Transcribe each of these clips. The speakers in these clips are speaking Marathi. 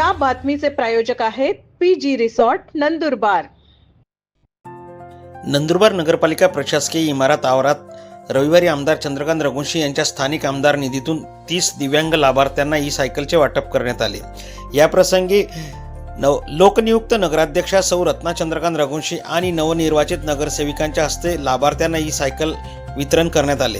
या बातमीचे प्रायोजक आहेत P G resort Nandurbar. Nandurbar नगरपालिका प्रशासकीय इमारत आवारात रविवारी आमदार चंद्रकांत रघुवंशी यांच्या स्थानिक आमदार निधीतून तीस दिव्यांग लाभार्थ्यांना ई सायकलचे वाटप करण्यात आले. या प्रसंगी नव लोकनियुक्त नगराध्यक्षा सौ रत्ना चंद्रकांत रघुवंशी आणि नवनिर्वाचित नगरसेविकांच्या हस्ते लाभार्थ्यांना ई सायकल वितरण करण्यात आले.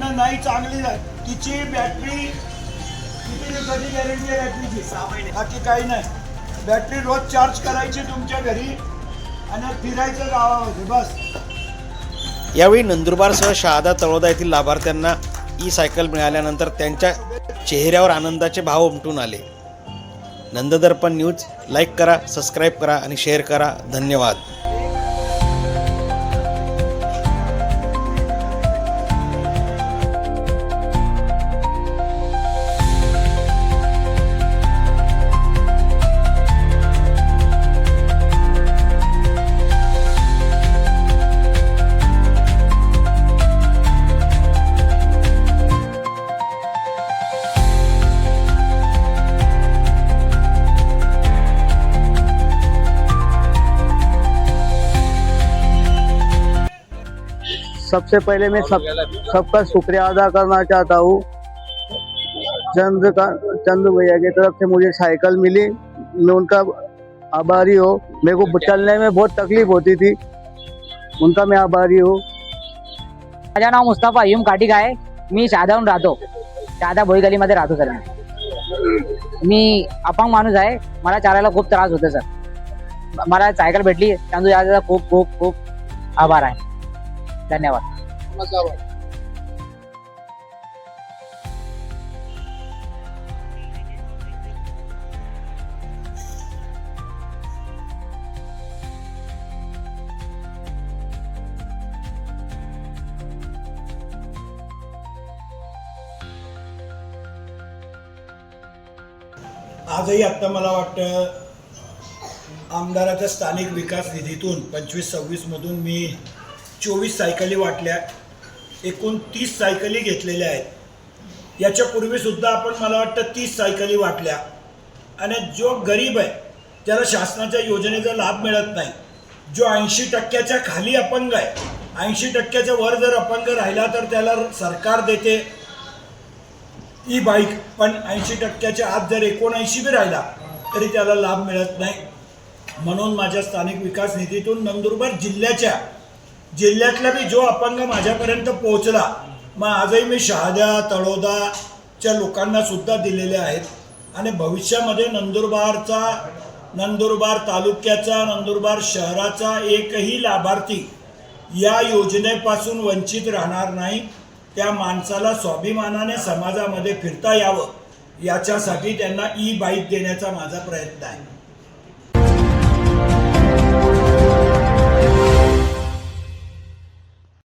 तुमच्याकडनं नाही चांगली. तिची बॅटरी किती दिवसाची गॅरंटी आहे बॅटरीची सहा महिने. बाकी काही नाही. बॅटरी रोज चार्ज करायची तुमच्या घरी आणि फिरायचं गावामध्ये बस. यावेळी नंदुरबारसह शहादा तळोदा येथील लाभार्थ्यांना ई सायकल मिळाल्यानंतर त्यांच्या चेहऱ्यावर आनंदाचे भाव उमटून आले. नंददर्पण न्यूज लाईक करा सबस्क्राईब करा आणि शेअर करा. धन्यवाद. सबसे पहले मैं सब सबका शुक्रिया अदा करना चाहता हूँ। चंद्र का चंद्र भैया की तरफ से मुझे साइकिल मिली। मैं उनका आभारी हो। मेरे को चलने में बहुत तकलीफ होती थी। उनका मैं आभारी हूँ। माझं नाव मुस्तफा हिम काटिक आहे मी शहादाहून राहतो. शहादा भोईगलीमध्ये राहतो सर मी. मी अपंग माणूस आहे. मला चालायला खूप त्रास होतो सर. मला सायकल भेटली. चांदू याचा खूप खूप खूप आभार आहे. धन्यवाद. आजही आत्ता मला वाटतं आमदाराच्या स्थानिक विकास निधीतून पंचवीस सव्वीस मधून मी चोवीस सायकली वाटल्या एकूण तीस सायकली घेतलेल्या आहेत. याच्या पूर्वीसुद्धा आपण मला वाटतं तीस सायकली वाटल्या. आणि जो गरीब आहे त्याला शासनाच्या योजनेचा लाभ मिळत नाही. जो ऐंशी टक्क्याच्या खाली अपंग आहे ऐंशी टक्क्याच्या वर जर अपंग राहिला तर त्याला सरकार देते. ई बाईक पण ऐंशी टक्क्याच्या आत जर एकोणऐंशी बी राहिला तरी त्याला लाभ मिळत नाही. म्हणून माझ्या स्थानिक विकास निधीतून नंदुरबार जिल्ह्याच्या जिल्ह्यातला बी जो अपंग माझ्यापर्यंत पोहोचला मग आजही मी शहाद्या तळोदाच्या लोकांना सुद्धा दिलेले आहेत. आणि भविष्यामध्ये नंदुरबारचा नंदुरबार तालुक्याचा नंदुरबार शहराचा एकही लाभार्थी या योजनेपासून वंचित राहणार नाही. त्या माणसाला स्वाभिमानाने समाजामध्ये फिरता यावं याच्यासाठी त्यांना ई बाईक देण्याचा माझा प्रयत्न आहे.